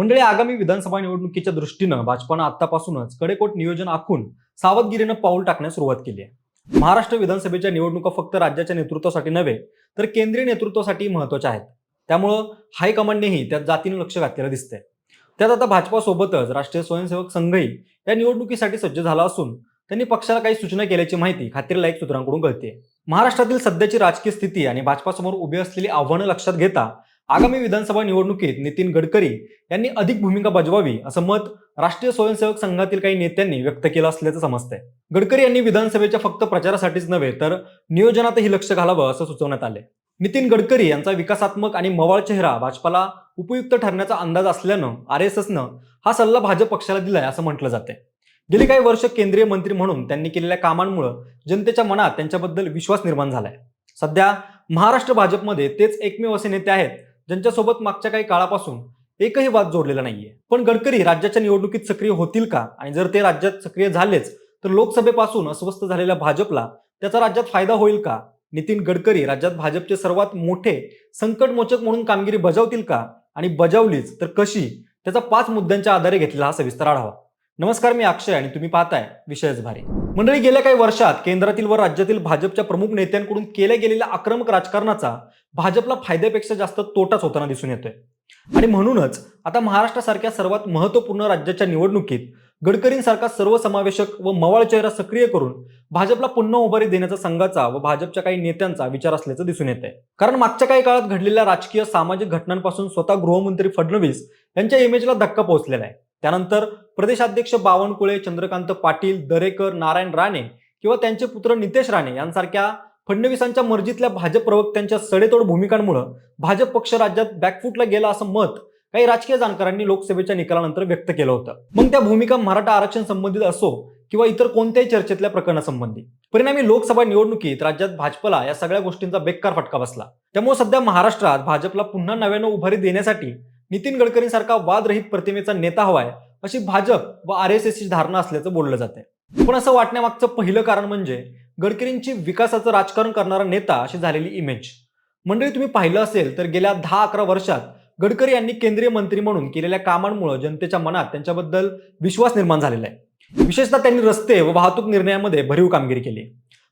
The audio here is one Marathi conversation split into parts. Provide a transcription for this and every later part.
मंडळी आगामी विधानसभा निवडणुकीच्या दृष्टीनं भाजपानं आतापासूनच कडेकोट नियोजन आखून सावधगिरीनं पाऊल टाकण्यास सुरुवात केली आहे. महाराष्ट्र विधानसभेच्या निवडणुका फक्त राज्याच्या नेतृत्वासाठी नव्हे तर केंद्रीय नेतृत्वासाठी महत्त्वाच्या आहेत. त्यामुळं हायकमांडनेही त्यात जातीनं लक्ष घातलेलं दिसतंय. त्यात आता भाजपासोबतच राष्ट्रीय स्वयंसेवक संघही या निवडणुकीसाठी सज्ज झाला असून त्यांनी पक्षाला काही सूचना केल्याची माहिती खात्रीलायक सूत्रांकडून कळते महाराष्ट्रातील सध्याची राजकीय स्थिती आणि भाजपासमोर उभी असलेली आव्हानं लक्षात घेता आगामी विधानसभा निवडणुकीत नितीन गडकरी यांनी अधिक भूमिका बजवावी असं मत राष्ट्रीय स्वयंसेवक संघातील काही नेत्यांनी व्यक्त केलं असल्याचं समजतंय. गडकरी यांनी विधानसभेच्या फक्त प्रचारासाठीच नव्हे तर नियोजनातही लक्ष घालावं असं सुचवण्यात आले नितीन गडकरी यांचा विकासात्मक आणि मवाळ चेहरा भाजपाला उपयुक्त ठरण्याचा अंदाज असल्यानं आर एस एसनं हा सल्ला भाजप पक्षाला दिलाय असं म्हटलं जाते गेली काही वर्ष केंद्रीय मंत्री म्हणून त्यांनी केलेल्या कामांमुळं जनतेच्या मनात त्यांच्याबद्दल विश्वास निर्माण झालाय. सध्या महाराष्ट्र भाजपमध्ये तेच एकमेव असे नेते आहेत ज्यांच्यासोबत मागच्या काही काळापासून एकही वाद जोडलेला नाहीये. पण गडकरी राज्याच्या निवडणुकीत सक्रिय होतील का? आणि जर ते राज्यात सक्रिय झालेच तर लोकसभेपासून अस्वस्थ झालेल्या भाजपला त्याचा राज्यात फायदा होईल का? नितीन गडकरी राज्यात भाजपचे सर्वात मोठे संकटमोचक म्हणून कामगिरी बजावतील का? आणि बजावलीच तर कशी? त्याचा पाच मुद्द्यांच्या आधारे घेतलेला हा सविस्तर आढावा. नमस्कार मी अक्षय आणि तुम्ही पाहताय विषयच भारी. मंडळी गेल्या काही वर्षात केंद्रातील व राज्यातील भाजपच्या प्रमुख नेत्यांकडून केल्या गेलेल्या आक्रमक राजकारणाचा भाजपला फायद्यापेक्षा जास्त तोटाच होताना दिसून येतोय. आणि म्हणूनच आता महाराष्ट्रासारख्या सर्वात महत्त्वपूर्ण राज्याच्या निवडणुकीत गडकरींसारखा सर्वसमावेशक व मवाळ चेहरा सक्रिय करून भाजपला पुन्हा उभारी देण्याचा संघाचा व भाजपच्या काही नेत्यांचा विचार असल्याचं दिसून येत आहे कारण मागच्या काही काळात घडलेल्या राजकीय सामाजिक घटनांपासून स्वतः गृहमंत्री फडणवीस यांच्या इमेजला धक्का पोहोचलेला आहे. त्यानंतर प्रदेशाध्यक्ष बावनकुळे चंद्रकांत पाटील दरेकर नारायण राणे किंवा त्यांचे पुत्र नितेश राणे यांसारख्या फडणवीसांच्या मर्जीतल्या भाजप प्रवक्त्यांच्या सडेतोड भूमिकांमुळं भाजप पक्ष राज्यात बॅकफुटला गेला असं मत काही राजकीय जाणकारांनी लोकसभेच्या निकालानंतर व्यक्त केलं होतं. मग त्या भूमिका मराठा आरक्षण संबंधित असो किंवा इतर कोणत्याही चर्चेतल्या प्रकरणासंबंधी. परिणामी लोकसभा निवडणुकीत राज्यात भाजपला या सगळ्या गोष्टींचा बेकार फटका बसला. त्यामुळे सध्या महाराष्ट्रात भाजपला पुन्हा नव्यानं उभारी देण्यासाठी नितीन गडकरींसारखा वादरहित प्रतिमेचा नेता हवाय अशी भाजप व आर एस एसची धारणा असल्याचं बोललं जाते पण असं वाटण्यामागचं पहिलं कारण म्हणजे गडकरींची विकासाचं राजकारण करणारा नेता अशी झालेली इमेज मंडळी तुम्ही पाहिलं असेल तर गेल्या दहा अकरा वर्षात गडकरी यांनी केंद्रीय मंत्री म्हणून केलेल्या कामांमुळे जनतेच्या मनात त्यांच्याबद्दल विश्वास निर्माण झालेला आहे. विशेषतः त्यांनी रस्ते व वाहतूक निर्णयामध्ये भरीव कामगिरी केली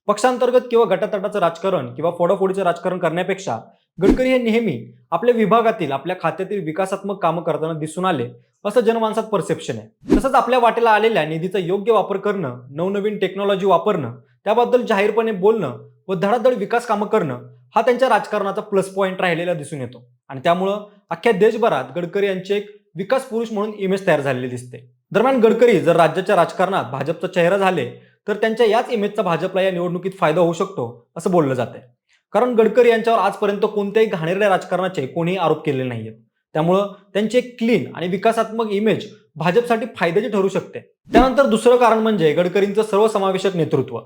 पक्षांतर्गत किंवा गटातटाचं राजकारण किंवा फोडाफोडीचं राजकारण करण्यापेक्षा गडकरी हे नेहमी आपल्या विभागातील आपल्या खात्यातील विकासात्मक कामं करताना दिसून आले असं जनमानसात परसेप्शन आहे. तसंच आपल्या वाटेला आलेल्या निधीचा योग्य वापर करणं नवनवीन टेक्नॉलॉजी वापरणं त्याबद्दल जाहीरपणे बोलणं व धडाधड विकास कामं करणं हा त्यांच्या राजकारणाचा प्लस पॉईंट राहिलेला दिसून येतो. आणि त्यामुळं अख्ख्या देशभरात गडकरी यांचे एक विकास पुरुष म्हणून इमेज तयार झालेली दिसते. दरम्यान गडकरी जर राज्याच्या राजकारणात भाजपचा चेहरा झाले तर त्यांच्या याच इमेजचा भाजपला या निवडणुकीत फायदा होऊ शकतो असं बोललं जाते कारण गडकरी यांच्यावर आजपर्यंत कोणत्याही घाणेरड्या राजकारणाचे कोणीही आरोप केलेले नाहीयेत. त्यामुळं त्यांची एक क्लीन आणि विकासात्मक इमेज भाजपसाठी फायद्याची ठरू शकते. त्यानंतर दुसरं कारण म्हणजे गडकरींचं सर्वसमावेशक नेतृत्व.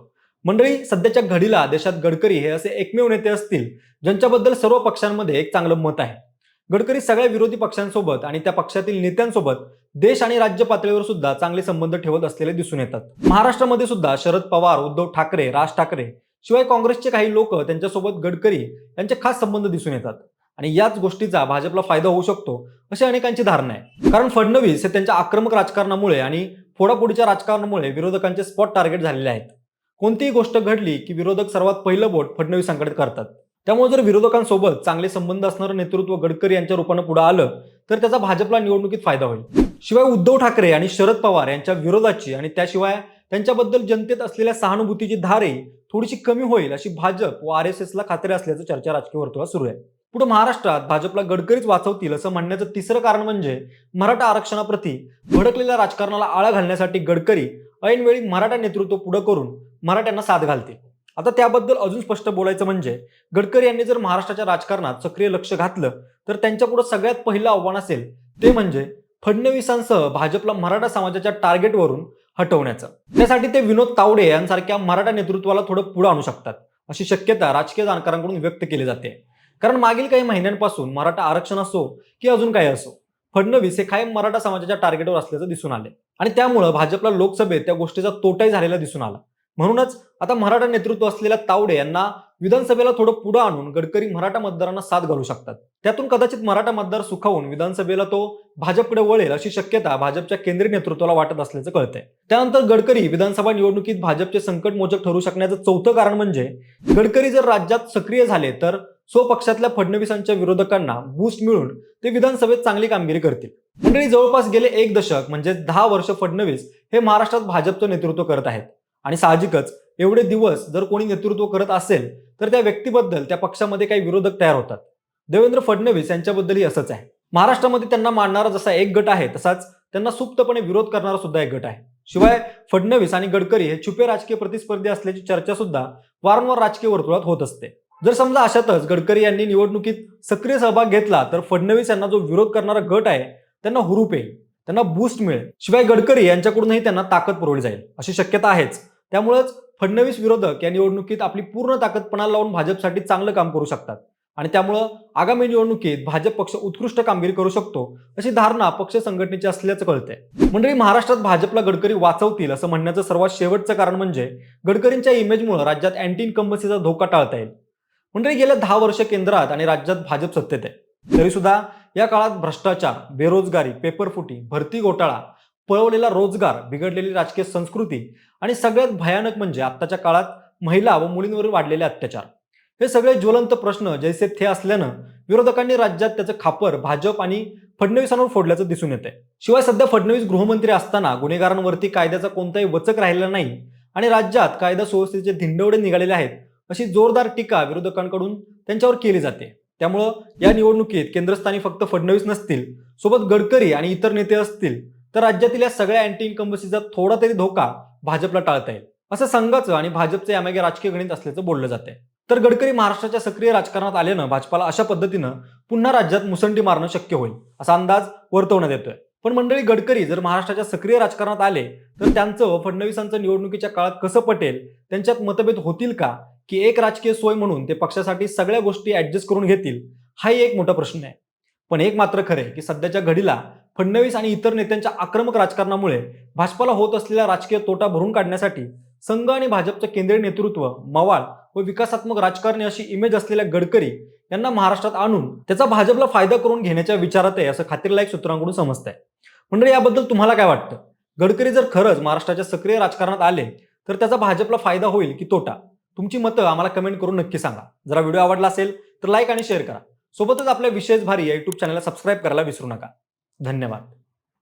मंडळी सध्याच्या घडीला देशात गडकरी हे असे एकमेव नेते असतील ज्यांच्याबद्दल सर्व पक्षांमध्ये एक चांगलं मत आहे. गडकरी सगळ्या विरोधी पक्षांसोबत आणि त्या पक्षातील नेत्यांसोबत देश आणि राज्य पातळीवर सुद्धा चांगले संबंध ठेवत असलेले दिसून येतात. महाराष्ट्रामध्ये सुद्धा शरद पवार उद्धव ठाकरे राज ठाकरे शिवाय काँग्रेसचे काही लोक त्यांच्यासोबत गडकरी यांचे खास संबंध दिसून येतात. आणि याच गोष्टीचा भाजपला फायदा होऊ शकतो अशी अनेकांची धारणा आहे. कारण फडणवीस हे त्यांच्या आक्रमक राजकारणामुळे आणि फोडाफोडीच्या राजकारणामुळे विरोधकांचे स्पॉट टार्गेट झालेले आहेत. कोणतीही गोष्ट घडली की विरोधक सर्वात पहिलं बोट फडणवीसांकडे करतात. त्यामुळे जर विरोधकांसोबत चांगले संबंध असणारं नेतृत्व गडकरी यांच्या रूपानं पुढे आलं तर त्याचा भाजपला निवडणुकीत फायदा होईल. शिवाय उद्धव ठाकरे आणि शरद पवार यांच्या विरोधाची आणि त्याशिवाय त्यांच्याबद्दल जनतेत असलेल्या सहानुभूतीची धारे थोडीशी कमी होईल अशी भाजप व आर एस एसला खात्री असल्याचं चर्चा राजकीय वर्तुळात सुरू आहे. पुढे महाराष्ट्रात भाजपला गडकरीच वाचवतील असं म्हणण्याचं तिसरं कारण म्हणजे मराठा आरक्षणाप्रती भडकलेल्या राजकारणाला आळा घालण्यासाठी गडकरी ऐनवेळी मराठा नेतृत्व पुढं करून मराठ्यांना साथ घालते. आता त्याबद्दल अजून स्पष्ट बोलायचं म्हणजे गडकरी यांनी जर महाराष्ट्राच्या राजकारणात सक्रिय लक्ष घातलं तर त्यांच्यापुढे सगळ्यात पहिलं आव्हान असेल ते म्हणजे फडणवीसांसह भाजपला मराठा समाजाच्या टार्गेटवरून हटवण्याचं. त्यासाठी ते विनोद तावडे यांसारख्या मराठा नेतृत्वाला थोडं पुढे आणू शकतात. अशी शक्यता राजकीय जाणकारांकडून व्यक्त केली जाते. कारण मागील काही महिन्यांपासून मराठा आरक्षण असो की अजून काही असो फडणवीस हे कायम मराठा समाजाच्या टार्गेटवर असल्याचं दिसून आले आणि त्यामुळं भाजपला लोकसभेत त्या गोष्टीचा तोटाही झालेला दिसून आला. म्हणूनच आता मराठा नेतृत्व असलेल्या तावडे यांना विधानसभेला थोडं पुढं आणून गडकरी मराठा मतदारांना साथ घालू शकतात. त्यातून कदाचित मराठा मतदार सुखावून विधानसभेला तो भाजपकडे वळेल अशी शक्यता भाजपच्या केंद्रीय नेतृत्वाला वाटत असल्याचं कळतंय. त्यानंतर गडकरी विधानसभा निवडणुकीत भाजपचे संकट मोचक ठरू शकण्याचं चौथं कारण म्हणजे गडकरी जर राज्यात सक्रिय झाले तर स्वपक्षातल्या फडणवीसांच्या विरोधकांना बूस्ट मिळून ते विधानसभेत चांगली कामगिरी करतील. मंडळी जवळपास गेले एक दशक म्हणजे दहा वर्ष फडणवीस हे महाराष्ट्रात भाजपचं नेतृत्व करत आहेत. आणि साहजिकच एवढे दिवस जर कोणी नेतृत्व करत असेल तर त्या व्यक्तीबद्दल त्या पक्षामध्ये काही विरोधक तयार होतात. देवेंद्र फडणवीस यांच्याबद्दलही असंच आहे. महाराष्ट्रामध्ये त्यांना मानणारा जसा एक गट आहे तसाच त्यांना सुप्तपणे विरोध करणारा सुद्धा एक गट आहे. शिवाय फडणवीस आणि गडकरी हे छुपे राजकीय प्रतिस्पर्धी असल्याची चर्चा सुद्धा वारंवार राजकीय वर्तुळात होत असते. जर समजा अशातच गडकरी यांनी निवडणुकीत सक्रिय सहभाग घेतला तर फडणवीस यांना जो विरोध करणारा गट आहे त्यांना हुरूप येईल त्यांना बूस्ट मिळेल. शिवाय गडकरी यांच्याकडूनही त्यांना ताकद पुरवली जाईल अशी शक्यता आहेच. त्यामुळेच फडणवीस विरोधक या निवडणुकीत आपली पूर्ण ताकद पणाला लावून भाजपसाठी चांगलं काम करू शकतात. आणि त्यामुळं आगामी निवडणुकीत भाजप पक्ष उत्कृष्ट कामगिरी करू शकतो अशी धारणा पक्ष संघटनेची असल्याचं कळतंय. मंडळी महाराष्ट्रात भाजपला गडकरी वाचवतील असं म्हणण्याचं सर्वात शेवटचं कारण म्हणजे गडकरींच्या इमेजमुळे राज्यात अँटी इन्कम्बन्सीचा धोका टाळता येईल. मंडळी गेल्या दहा वर्ष केंद्रात आणि राज्यात भाजप सत्तेत आहे. तरी सुद्धा या काळात भ्रष्टाचार बेरोजगारी पेपरफुटी भरती घोटाळा पळवलेला रोजगार बिघडलेली राजकीय संस्कृती आणि सगळ्यात भयानक म्हणजे आत्ताच्या काळात महिला व मुलींवर वाढलेले अत्याचार. हे सगळे ज्वलंत प्रश्न जैसे थे असल्यानं विरोधकांनी राज्यात त्याचं खापर भाजप आणि फडणवीसांवर फोडल्याचं दिसून येते शिवाय सध्या फडणवीस गृहमंत्री असताना गुन्हेगारांवरती कायद्याचा कोणताही वचक राहिलेला नाही आणि राज्यात कायदा सुव्यवस्थेचे धिंडवडे निघालेले आहेत अशी जोरदार टीका विरोधकांकडून त्यांच्यावर केली जाते. त्यामुळं या निवडणुकीत केंद्रस्थानी फक्त फडणवीस नसतील सोबत गडकरी आणि इतर नेते असतील तर राज्यातील या सगळ्या अँटी इन्कम्बसीचा थोडा तरी धोका भाजपला टाळता येईल. असं संघाचं आणि भाजपचं यामागे राजकीय गणित असल्याचं बोललं जाते तर गडकरी महाराष्ट्राच्या सक्रिय राजकारणात आल्यानं भाजपाला अशा पद्धतीनं पुन्हा राज्यात मुसंडी मारणं शक्य होईल असा अंदाज वर्तवण्यात येतोय. पण मंडळी गडकरी जर महाराष्ट्राच्या सक्रिय राजकारणात आले तर त्यांचं व फडणवीसांचं निवडणुकीच्या काळात कसं पटेल त्यांच्यात मतभेद होतील का की एक राजकीय सोय म्हणून ते पक्षासाठी सगळ्या गोष्टी ऍडजस्ट करून घेतील हाही एक मोठा प्रश्न आहे. पण एक मात्र खरे की सध्याच्या घडीला फडणवीस आणि इतर नेत्यांच्या आक्रमक राजकारणामुळे भाजपाला होत असलेला राजकीय तोटा भरून काढण्यासाठी संघ आणि भाजपचं केंद्रीय नेतृत्व मवाळ व विकासात्मक राजकारणी अशी इमेज असलेल्या गडकरी यांना महाराष्ट्रात आणून त्याचा भाजपला फायदा करून घेण्याच्या विचारात आहे असं खात्रीलायक सूत्रांकडून समजतंय. म्हणजे याबद्दल तुम्हाला काय वाटतं? गडकरी जर खरंच महाराष्ट्राच्या सक्रिय राजकारणात आले तर त्याचा भाजपला फायदा होईल की तोटा? तुमची मतं आम्हाला कमेंट करून नक्की सांगा. जरा व्हिडिओ आवडला असेल तर लाईक आणि शेअर करा. सोबतच आपल्या विशेष भारी या युट्यूब चॅनलला सबस्क्राईब करायला विसरू नका. धन्यवाद.